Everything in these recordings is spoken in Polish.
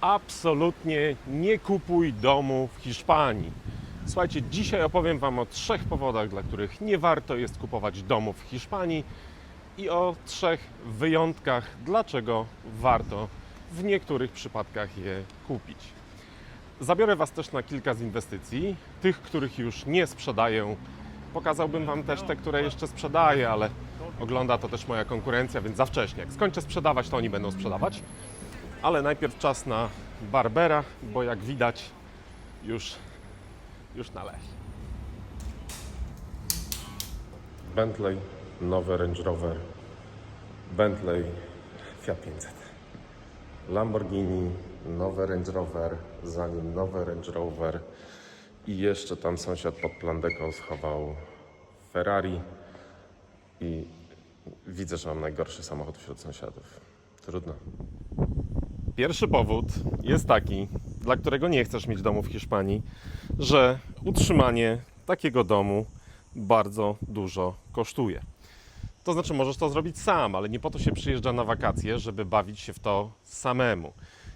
absolutnie nie kupuj domu w Hiszpanii. Słuchajcie, dzisiaj opowiem Wam o trzech powodach, dla których nie warto jest kupować domu w Hiszpanii i o trzech wyjątkach, dlaczego warto w niektórych przypadkach je kupić. Zabiorę Was też na kilka z inwestycji, tych, których już nie sprzedaję. Pokazałbym Wam też te, które jeszcze sprzedaję, ale ogląda to też moja konkurencja, więc za wcześnie. Jak skończę sprzedawać, to oni będą sprzedawać. Ale najpierw czas na Barbera, bo jak widać już, już należy. Bentley, nowy Range Rover, Bentley, Fiat 500. Lamborghini, nowy Range Rover, za nim nowy Range Rover i jeszcze tam sąsiad pod plandeką schował Ferrari i widzę, że mam najgorszy samochód wśród sąsiadów. Trudno. Pierwszy powód jest taki, dla którego nie chcesz mieć domu w Hiszpanii, że utrzymanie takiego domu bardzo dużo kosztuje. To znaczy, możesz to zrobić sam, ale nie po to się przyjeżdża na wakacje, żeby bawić się w to samemu.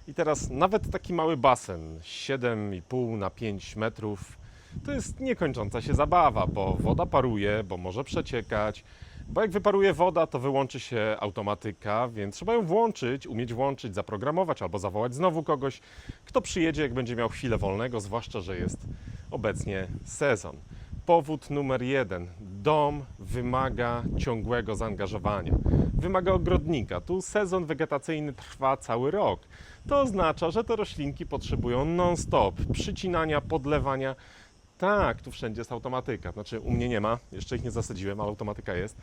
I teraz nawet taki mały basen 7,5 na 5 metrów to jest niekończąca się zabawa, bo woda paruje, bo może przeciekać. Bo jak wyparuje woda, to wyłączy się automatyka, więc trzeba ją włączyć, umieć włączyć, zaprogramować albo zawołać znowu kogoś, kto przyjedzie, jak będzie miał chwilę wolnego, zwłaszcza, że jest obecnie sezon. Powód numer jeden. Dom wymaga ciągłego zaangażowania. Wymaga ogrodnika. Tu sezon wegetacyjny trwa cały rok. To oznacza, że te roślinki potrzebują non-stop przycinania, podlewania. Tak, tu wszędzie jest automatyka. Znaczy, u mnie nie ma, jeszcze ich nie zasadziłem, ale automatyka jest.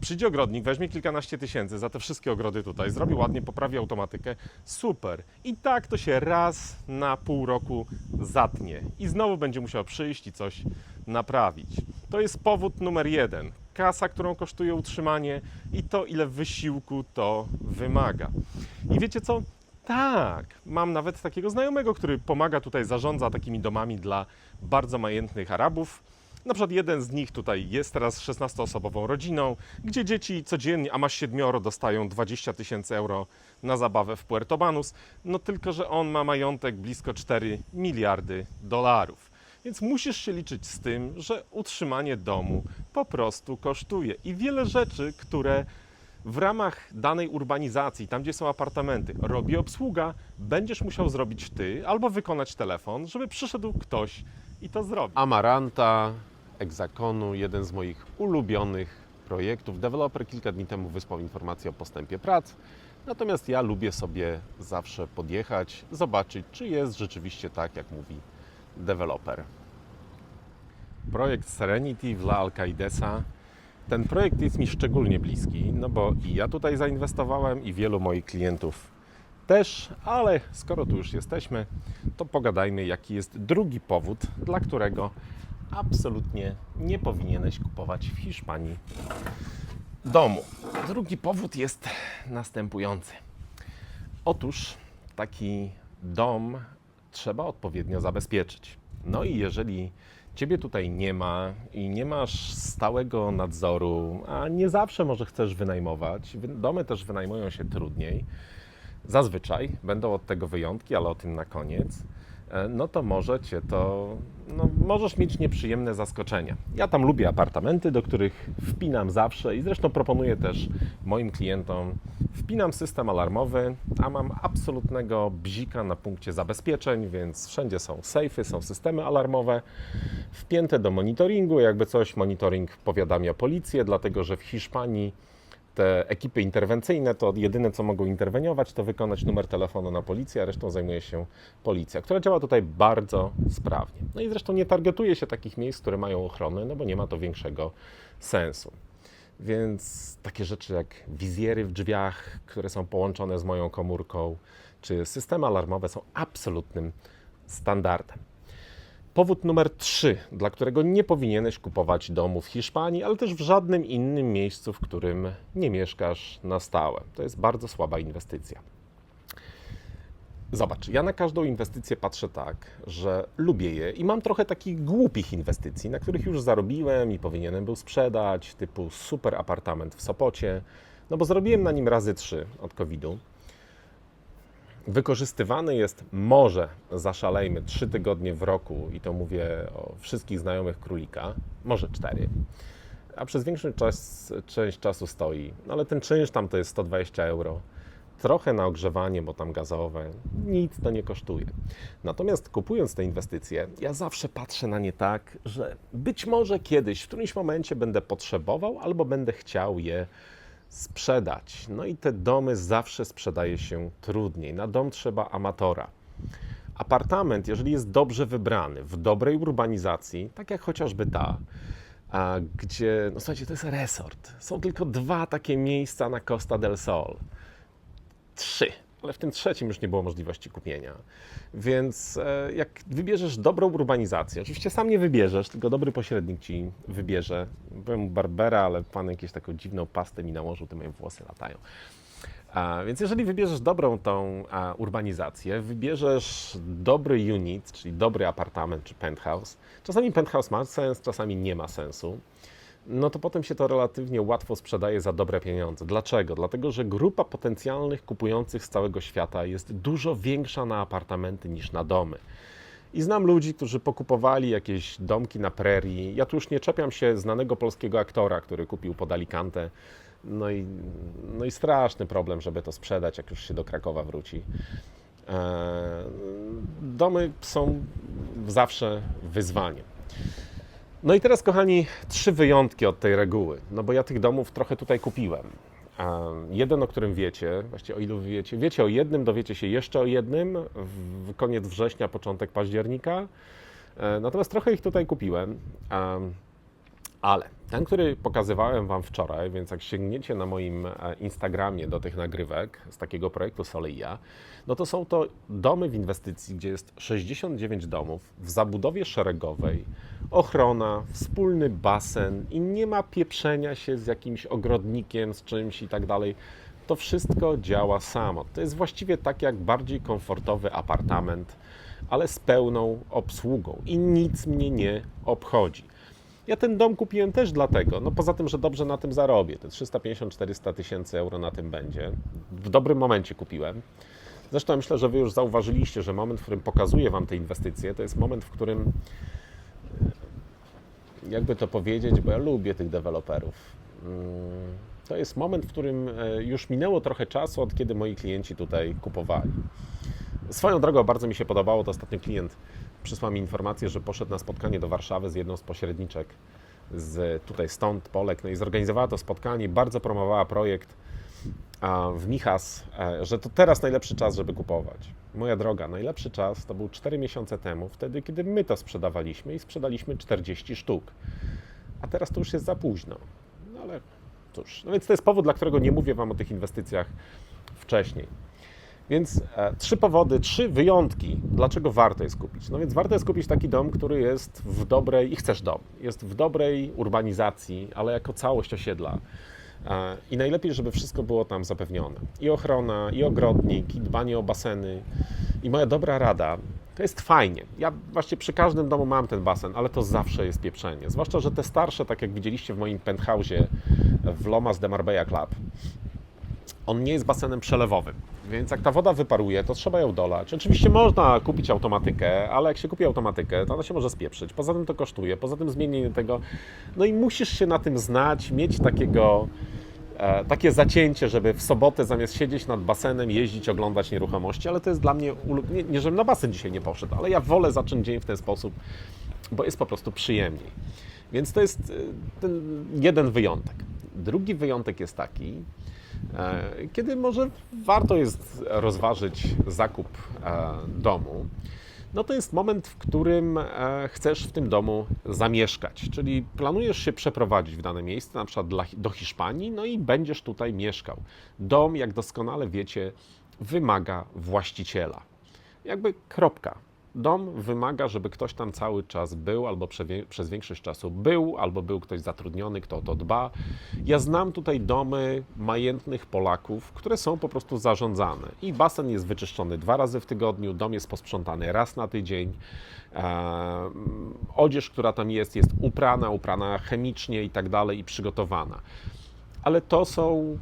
Przyjdzie ogrodnik, weźmie kilkanaście tysięcy za te wszystkie ogrody tutaj, zrobi ładnie, poprawi automatykę. Super. I tak to się raz na pół roku zatnie. I znowu będzie musiał przyjść i coś naprawić. To jest powód numer jeden. Kasa, którą kosztuje utrzymanie i to, ile wysiłku to wymaga. I wiecie co? Tak, mam nawet takiego znajomego, który pomaga tutaj, zarządza takimi domami dla bardzo majętnych Arabów. Na przykład jeden z nich tutaj jest teraz 16-osobową rodziną, gdzie dzieci codziennie, a ma siedmioro, dostają 20 tysięcy euro na zabawę w Puerto Banus. No tylko, że on ma majątek blisko 4 miliardy dolarów. Więc musisz się liczyć z tym, że utrzymanie domu po prostu kosztuje. I wiele rzeczy, które w ramach danej urbanizacji, tam gdzie są apartamenty, robi obsługa, będziesz musiał zrobić ty albo wykonać telefon, żeby przyszedł ktoś i to zrobił. Amaranta, Exaconu, jeden z moich ulubionych projektów. Deweloper kilka dni temu wysłał informację o postępie prac. Natomiast ja lubię sobie zawsze podjechać, zobaczyć, czy jest rzeczywiście tak, jak mówi deweloper. Projekt Serenity w La Alcaidesa. Ten projekt jest mi szczególnie bliski, no bo i ja tutaj zainwestowałem, i wielu moich klientów też, ale skoro tu już jesteśmy, to pogadajmy, jaki jest drugi powód, dla którego absolutnie nie powinieneś kupować w Hiszpanii domu. Drugi powód jest następujący. Otóż taki dom trzeba odpowiednio zabezpieczyć. No i jeżeli Ciebie tutaj nie ma i nie masz stałego nadzoru, a nie zawsze może chcesz wynajmować, wy- domy też wynajmują się trudniej, zazwyczaj będą od tego wyjątki, ale o tym na koniec, no to może Cię to, no możesz mieć nieprzyjemne zaskoczenia. Ja tam lubię apartamenty, do których wpinam zawsze i zresztą proponuję też moim klientom, wpinam system alarmowy, a mam absolutnego bzika na punkcie zabezpieczeń, więc wszędzie są safe'y, są systemy alarmowe, wpięte do monitoringu, jakby coś, monitoring powiadamia policję, dlatego że w Hiszpanii te ekipy interwencyjne to jedyne, co mogą interweniować, to wykonać numer telefonu na policję, a resztą zajmuje się policja, która działa tutaj bardzo sprawnie. No i zresztą nie targetuje się takich miejsc, które mają ochronę, no bo nie ma to większego sensu. Więc takie rzeczy jak wizjery w drzwiach, które są połączone z moją komórką, czy systemy alarmowe są absolutnym standardem. Powód numer trzy, dla którego nie powinieneś kupować domu w Hiszpanii, ale też w żadnym innym miejscu, w którym nie mieszkasz na stałe. To jest bardzo słaba inwestycja. Zobacz, ja na każdą inwestycję patrzę tak, że lubię je i mam trochę takich głupich inwestycji, na których już zarobiłem i powinienem był sprzedać, typu super apartament w Sopocie, no bo zrobiłem na nim razy trzy od COVID-u. Wykorzystywany jest może, zaszalejmy, trzy tygodnie w roku i to mówię o wszystkich znajomych królika, może cztery, a przez większą czas, część czasu stoi. No ale ten czynsz tam to jest 120 euro. Trochę na ogrzewanie, bo tam gazowe, nic to nie kosztuje. Natomiast kupując te inwestycje, ja zawsze patrzę na nie tak, że być może kiedyś, w którymś momencie będę potrzebował albo będę chciał je sprzedać. No i te domy zawsze sprzedaje się trudniej. Na dom trzeba amatora. Apartament, jeżeli jest dobrze wybrany, w dobrej urbanizacji, tak jak chociażby ta, a gdzie, no słuchajcie, to jest resort. Są tylko dwa takie miejsca na Costa del Sol. Trzy, ale w tym trzecim już nie było możliwości kupienia. Więc e, jak wybierzesz dobrą urbanizację, oczywiście sam nie wybierzesz, tylko dobry pośrednik ci wybierze. Byłem u Barbera, ale pan jakieś taką dziwną pastę mi nałożył, te moje włosy latają. A, więc jeżeli wybierzesz dobrą tą a, urbanizację, wybierzesz dobry unit, czyli dobry apartament czy penthouse, czasami penthouse ma sens, czasami nie ma sensu, no to potem się to relatywnie łatwo sprzedaje za dobre pieniądze. Dlaczego? Dlatego, że grupa potencjalnych kupujących z całego świata jest dużo większa na apartamenty niż na domy. I znam ludzi, którzy pokupowali jakieś domki na prerii. Ja tu już nie czepiam się znanego polskiego aktora, który kupił pod Alicante. No i, no i straszny problem, żeby to sprzedać, jak już się do Krakowa wróci. E, domy są zawsze wyzwaniem. No i teraz, kochani, trzy wyjątki od tej reguły, no bo ja tych domów trochę tutaj kupiłem. Jeden, o którym wiecie, właściwie o ilu wiecie, wiecie o jednym, dowiecie się jeszcze o jednym w koniec września, początek października. E, natomiast trochę ich tutaj kupiłem. Ale ten, który pokazywałem Wam wczoraj, więc jak sięgniecie na moim e, Instagramie do tych nagrywek z takiego projektu Soleia, no to są to domy w inwestycji, gdzie jest 69 domów w zabudowie szeregowej, ochrona, wspólny basen i nie ma pieprzenia się z jakimś ogrodnikiem, z czymś i tak dalej. To wszystko działa samo. To jest właściwie tak jak bardziej komfortowy apartament, ale z pełną obsługą i nic mnie nie obchodzi. Ja ten dom kupiłem też dlatego, no poza tym, że dobrze na tym zarobię, te 350-400 tysięcy euro na tym będzie. W dobrym momencie kupiłem. Zresztą myślę, że Wy już zauważyliście, że moment, w którym pokazuję Wam te inwestycje, to jest moment, w którym jakby to powiedzieć, bo ja lubię tych deweloperów. Mm, to jest moment, w którym e, już minęło trochę czasu, od kiedy moi klienci tutaj kupowali. Swoją drogą bardzo mi się podobało, to ostatnio klient przysłał mi informację, że poszedł na spotkanie do Warszawy z jedną z pośredniczek z tutaj stąd, Polek, no i zorganizowała to spotkanie, bardzo promowała projekt w Michas, e, że to teraz najlepszy czas, żeby kupować. Moja droga, najlepszy czas to był 4 miesiące temu, wtedy, kiedy my to sprzedawaliśmy i sprzedaliśmy 40 sztuk. A teraz to już jest za późno. No ale cóż, no więc to jest powód, dla którego nie mówię Wam o tych inwestycjach wcześniej. Więc e, trzy powody, trzy wyjątki, dlaczego warto jest kupić. No więc warto jest kupić taki dom, który jest w dobrej, i chcesz dom, jest w dobrej urbanizacji, ale jako całość osiedla. E, I najlepiej, żeby wszystko było tam zapewnione. I ochrona, i ogrodnik, i dbanie o baseny. I moja dobra rada, to jest fajnie. Ja właśnie przy każdym domu mam ten basen, ale to zawsze jest pieprzenie. Zwłaszcza, że te starsze, tak jak widzieliście w moim penthouse'ie w Lomas de Marbella Club, on nie jest basenem przelewowym. Więc jak ta woda wyparuje, to trzeba ją dolać. Oczywiście można kupić automatykę, ale jak się kupi automatykę, to ona się może spieprzyć. Poza tym to kosztuje, poza tym zmienienie tego. No i musisz się na tym znać, mieć takiego, e, takie zacięcie, żeby w sobotę zamiast siedzieć nad basenem, jeździć, oglądać nieruchomości, ale to jest dla mnie, nie, nie żebym na basen dzisiaj nie poszedł, ale ja wolę zacząć dzień w ten sposób, bo jest po prostu przyjemniej. Więc to jest e, ten jeden wyjątek. Drugi wyjątek jest taki, kiedy może warto jest rozważyć zakup e, domu, no to jest moment, w którym e, chcesz w tym domu zamieszkać, czyli planujesz się przeprowadzić w dane miejsce, na przykład do Hiszpanii, no i będziesz tutaj mieszkał. Dom, jak doskonale wiecie, wymaga właściciela. Jakby kropka. Dom wymaga, żeby ktoś tam cały czas był, albo przez większość czasu był, albo był ktoś zatrudniony, kto o to dba. Ja znam tutaj domy majętnych Polaków, które są po prostu zarządzane. I basen jest wyczyszczony dwa razy w tygodniu, dom jest posprzątany raz na tydzień. Odzież, która tam jest, jest uprana, uprana chemicznie i tak dalej, i przygotowana. Ale to są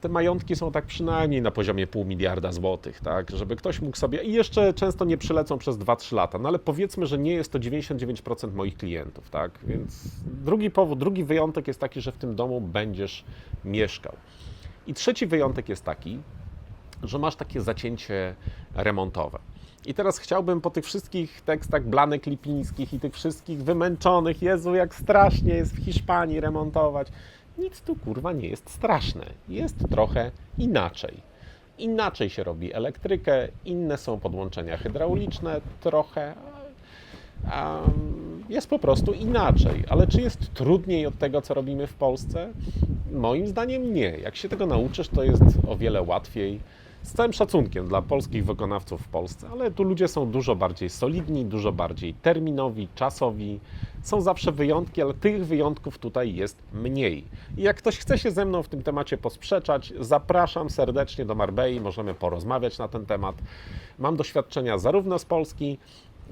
te majątki są tak przynajmniej na poziomie pół miliarda złotych, tak, żeby ktoś mógł sobie, i jeszcze często nie przylecą przez 2-3 lata, no ale powiedzmy, że nie jest to 99% moich klientów, tak, więc drugi powód, drugi wyjątek jest taki, że w tym domu będziesz mieszkał. I trzeci wyjątek jest taki, że masz takie zacięcie remontowe. I teraz chciałbym po tych wszystkich tekstach blanek lipińskich i tych wszystkich wymęczonych, Jezu, jak strasznie jest w Hiszpanii remontować. Nic tu kurwa nie jest straszne. Jest trochę inaczej. Inaczej się robi elektrykę, inne są podłączenia hydrauliczne, trochę. jest po prostu inaczej. Ale czy jest trudniej od tego, co robimy w Polsce? Moim zdaniem nie. Jak się tego nauczysz, to jest o wiele łatwiej. Z całym szacunkiem dla polskich wykonawców w Polsce, ale tu ludzie są dużo bardziej solidni, dużo bardziej terminowi, czasowi. Są zawsze wyjątki, ale tych wyjątków tutaj jest mniej. I jak ktoś chce się ze mną w tym temacie posprzeczać, zapraszam serdecznie do Marbei, możemy porozmawiać na ten temat. Mam doświadczenia zarówno z Polski,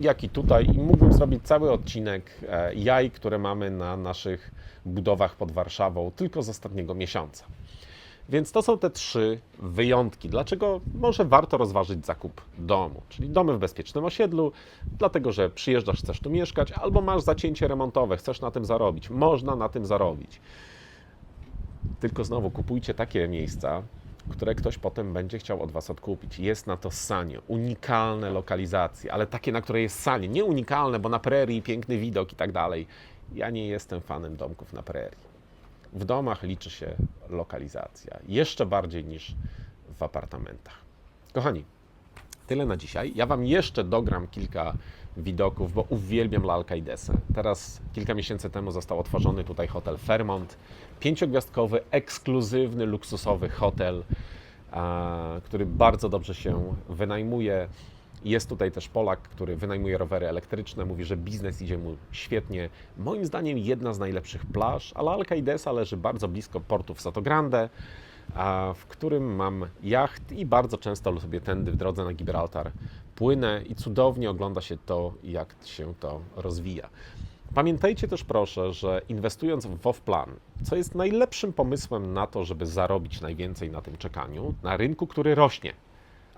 jak i tutaj i mógłbym zrobić cały odcinek e, jaj, które mamy na naszych budowach pod Warszawą tylko z ostatniego miesiąca. Więc to są te trzy wyjątki. Dlaczego może warto rozważyć zakup domu? Czyli domy w bezpiecznym osiedlu, dlatego że przyjeżdżasz, chcesz tu mieszkać, albo masz zacięcie remontowe, chcesz na tym zarobić. Można na tym zarobić. Tylko znowu kupujcie takie miejsca, które ktoś potem będzie chciał od Was odkupić. Jest na to sanie, unikalne lokalizacje, ale takie, na które jest sanie. Nie unikalne, bo na prerii piękny widok i tak dalej. Ja nie jestem fanem domków na prerii. W domach liczy się lokalizacja, jeszcze bardziej niż w apartamentach. Kochani, tyle na dzisiaj. Ja Wam jeszcze dogram kilka widoków, bo uwielbiam La Alcaidesę. Teraz kilka miesięcy temu został otworzony tutaj hotel Fairmont. Pięciogwiazdkowy, ekskluzywny, luksusowy hotel, a, który bardzo dobrze się wynajmuje. Jest tutaj też Polak, który wynajmuje rowery elektryczne. Mówi, że biznes idzie mu świetnie. Moim zdaniem jedna z najlepszych plaż, ale Alcaidesa leży bardzo blisko portu w Soto Grande, a, w którym mam jacht i bardzo często sobie tędy w drodze na Gibraltar płynę i cudownie ogląda się to, jak się to rozwija. Pamiętajcie też proszę, że inwestując w WOW-plan, co jest najlepszym pomysłem na to, żeby zarobić najwięcej na tym czekaniu, na rynku, który rośnie,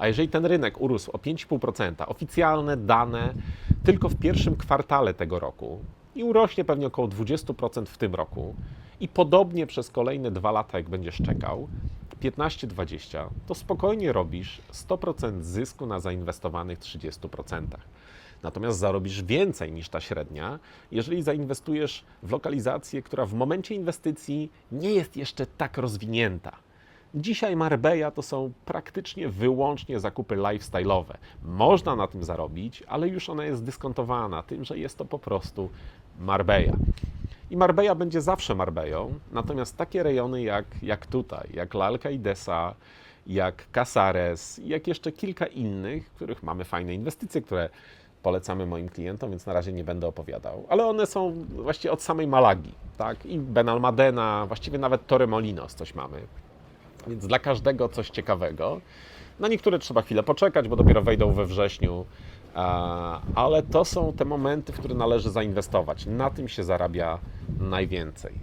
a jeżeli ten rynek urósł o 5,5%, oficjalne dane tylko w pierwszym kwartale tego roku i urośnie pewnie około 20% w tym roku i podobnie przez kolejne dwa lata, jak będziesz czekał, 15-20, to spokojnie robisz 100% zysku na zainwestowanych 30%. Natomiast zarobisz więcej niż ta średnia, jeżeli zainwestujesz w lokalizację, która w momencie inwestycji nie jest jeszcze tak rozwinięta. Dzisiaj Marbella to są praktycznie wyłącznie zakupy lifestyle'owe. Można na tym zarobić, ale już ona jest dyskontowana tym, że jest to po prostu Marbella. I Marbella będzie zawsze Marbellą, natomiast takie rejony jak, jak tutaj, jak La Alcaidesa, jak Casares, jak jeszcze kilka innych, w których mamy fajne inwestycje, które polecamy moim klientom, więc na razie nie będę opowiadał. Ale one są właściwie od samej Malagi, tak? I Benalmadena, właściwie nawet Torremolinos coś mamy. Więc dla każdego coś ciekawego. Na niektóre trzeba chwilę poczekać, bo dopiero wejdą we wrześniu, ale to są te momenty, w które należy zainwestować. Na tym się zarabia najwięcej.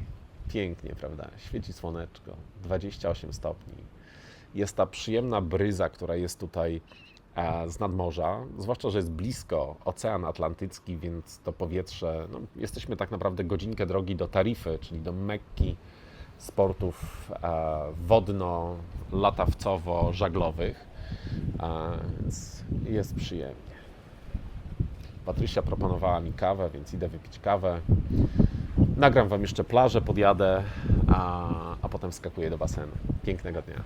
Pięknie, prawda? Świeci słoneczko, 28 stopni. Jest ta przyjemna bryza, która jest tutaj z nadmorza, zwłaszcza, że jest blisko Ocean Atlantycki, więc to powietrze, no, jesteśmy tak naprawdę godzinkę drogi do Tarify, czyli do Mekki, sportów e, wodno-latawcowo-żaglowych, e, więc jest przyjemnie. Patrycja proponowała mi kawę, więc idę wypić kawę. Nagram Wam jeszcze plażę, podjadę, a, a potem wskakuję do basenu. Pięknego dnia.